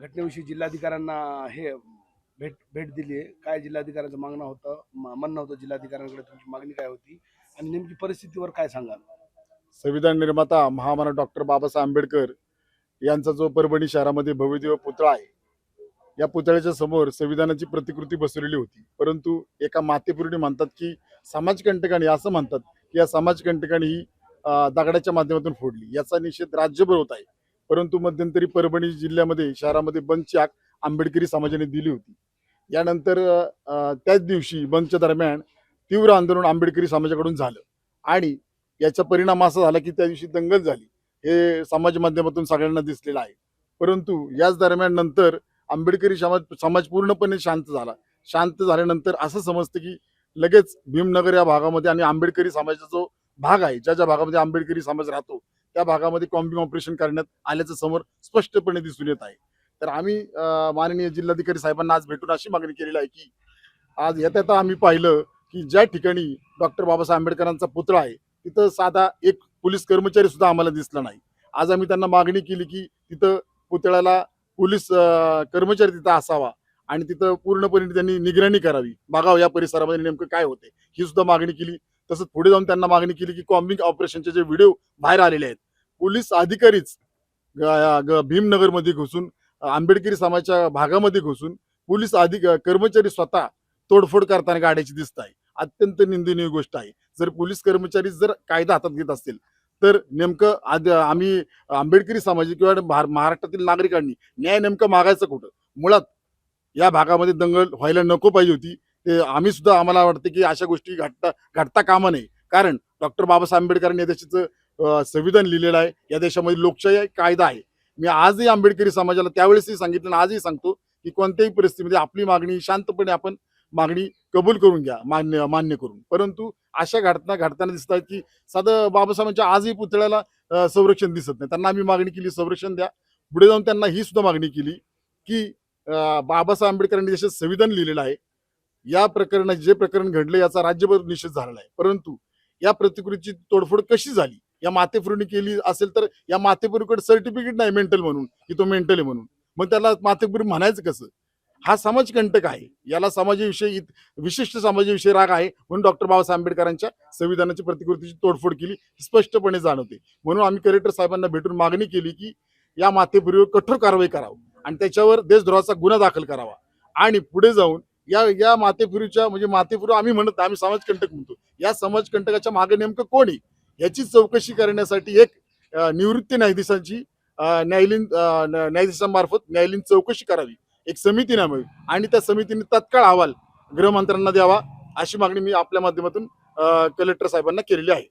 घटनेविषयी जिल्हाधिकाऱ्यांना हे भेट भेट दिली आहे. काय जिल्हाधिकाऱ्यांचं मागणं होतं म्हणणं होतं जिल्हाधिकाऱ्यांकडे तुमची मागणी काय होती? आणि नेमकी परिस्थितीवर काय सांगाल? संविधान निर्माता महामानव डॉक्टर बाबासाहेब आंबेडकर यांचा जो परभणी शहरामध्ये भव्यदेव पुतळा आहे या पुतळ्याच्या समोर संविधानाची प्रतिकृती बसवलेली होती. परंतु एका मातेपुरीने म्हणतात की समाजकंटकाने असं म्हणतात की या समाजकंटकाने ही दगडाच्या माध्यमातून फोडली. याचा निषेध राज्यभर होत आहे. परंतु मध्यंतरी परभणी जिल्ह्यामध्ये शहरामध्ये बंदची आग आंबेडकरी समाजाने दिली होती. यानंतर त्याच दिवशी बंदच्या दरम्यान तीव्र आंदोलन आंबेडकरी समाजाकडून झालं. आणि याचा परिणाम असा झाला की त्या दिवशी दंगल झाली. हे समाज माध्यमातून सगळ्यांना दिसलेलं आहे. परंतु याच दरम्यान नंतर आंबेडकरी समाज समाज पूर्णपणे शांत झाला. शांत झाल्यानंतर असं समजतं की लगेच भीमनगर या भागामध्ये आणि आंबेडकरी समाजाचा जो भाग आहे ज्या ज्या भागामध्ये आंबेडकरी समाज राहतो त्या भागामध्ये कॉम्बिंग ऑपरेशन करण्यात आल्याचं समोर स्पष्टपणे दिसून येत आहे. तर आम्ही माननीय जिल्हाधिकारी साहेबांना आज भेटून अशी मागणी केलेली आहे की आज येता येता आम्ही पाहिलं की ज्या ठिकाणी डॉक्टर बाबासाहेब आंबेडकरांचा पुतळा आहे तिथं साधा एक पोलीस कर्मचारी सुद्धा आम्हाला दिसला नाही. आज आम्ही त्यांना मागणी केली की तिथं पुतळ्याला पोलीस कर्मचारी तिथं असावा आणि तिथं पूर्णपणे त्यांनी निगराणी करावी. बघावं या परिसरामध्ये नेमकं काय होते ही सुद्धा मागणी केली. तसंच पुढे जाऊन त्यांना मागणी केली की कॉम्बिंग ऑपरेशनचे जे व्हिडिओ बाहेर आलेले आहेत. पोलीस अधिकारीच भीमनगरमध्ये घुसून आंबेडकरी समाजाच्या भागामध्ये घुसून पोलीस अधिक कर्मचारी स्वतः तोडफोड करताना गाड्याची दिसत आहे. अत्यंत निंदनीय गोष्ट आहे. जर पोलीस कर्मचारी जर कायदा हातात घेत असतील तर नेमकं आम्ही आंबेडकरी समाज किंवा महाराष्ट्रातील नागरिकांनी न्याय नेमकं मागायचं कुठं? मुळात या भागामध्ये दंगल व्हायला नको पाहिजे होती. ते आम्ही सुद्धा आम्हाला वाटते की अशा गोष्टी घडता घडता कामा नये. कारण डॉक्टर बाबासाहेब आंबेडकरांनी या देशाचं संविधान लिहिलेलं आहे. या देशामध्ये लोकशाही कायदा आहे. मी आजही आंबेडकरी समाजाला त्यावेळेसही सांगितलं आणि आजही सांगतो की कोणत्याही परिस्थितीमध्ये आपली मागणी शांतपणे आपण मागणी कबूल करून घ्या मान्य मान्य करून. परंतु अशा घटना घडताना दिसत आहेत की साधं बाबासाहेबांच्या आजही पुतळ्याला संरक्षण दिसत नाही. त्यांना आम्ही मागणी केली संरक्षण द्या. पुढे जाऊन त्यांना ही सुद्धा मागणी केली की बाबासाहेब आंबेडकरांनी देशात संविधान लिहिलेलं आहे. या प्रकरणात जे प्रकरण घडलं याचा राज्यभर निषेध झालेला आहे परंतु या प्रतिकृतीची तोडफोड कशी झाली? या मातेपुरीने केली असेल तर या मातेपुरीकडे सर्टिफिकेट नाही मेंटल म्हणून की तो मेंटल आहे म्हणून. मग त्याला मातेपुरी म्हणायचं कसं? हा समाजकंटक आहे. याला समाजाविषयी विशिष्ट समाजाविषयी राग आहे म्हणून डॉक्टर बाबासाहेब आंबेडकरांच्या संविधानाची प्रतिकृतीची तोडफोड केली स्पष्टपणे जाणवते. म्हणून आम्ही कलेक्टर साहेबांना भेटून मागणी केली की या मातेपुरीवर कठोर कारवाई करावं आणि त्याच्यावर देशद्रोहाचा गुन्हा दाखल करावा. आणि पुढे जाऊन या या मातेपुरीच्या म्हणजे मातेपुरी आम्ही म्हणत आम्ही समाजकंटक म्हणतो. या समाजकंटकाच्या मागे नेमकं कोण आहे? याची चौकशी करण्यासाठी एक निवृत्ती न्यायाधीशांची न्यायालयीन न्यायाधीशांमार्फत न्यायालयीन चौकशी करावी. एक समिती नेमावी. आणि त्या समितीने तत्काळ अहवाल गृहमंत्र्यांना द्यावा अशी मागणी मी आपल्या माध्यमातून कलेक्टर साहेबांना केलेली आहे.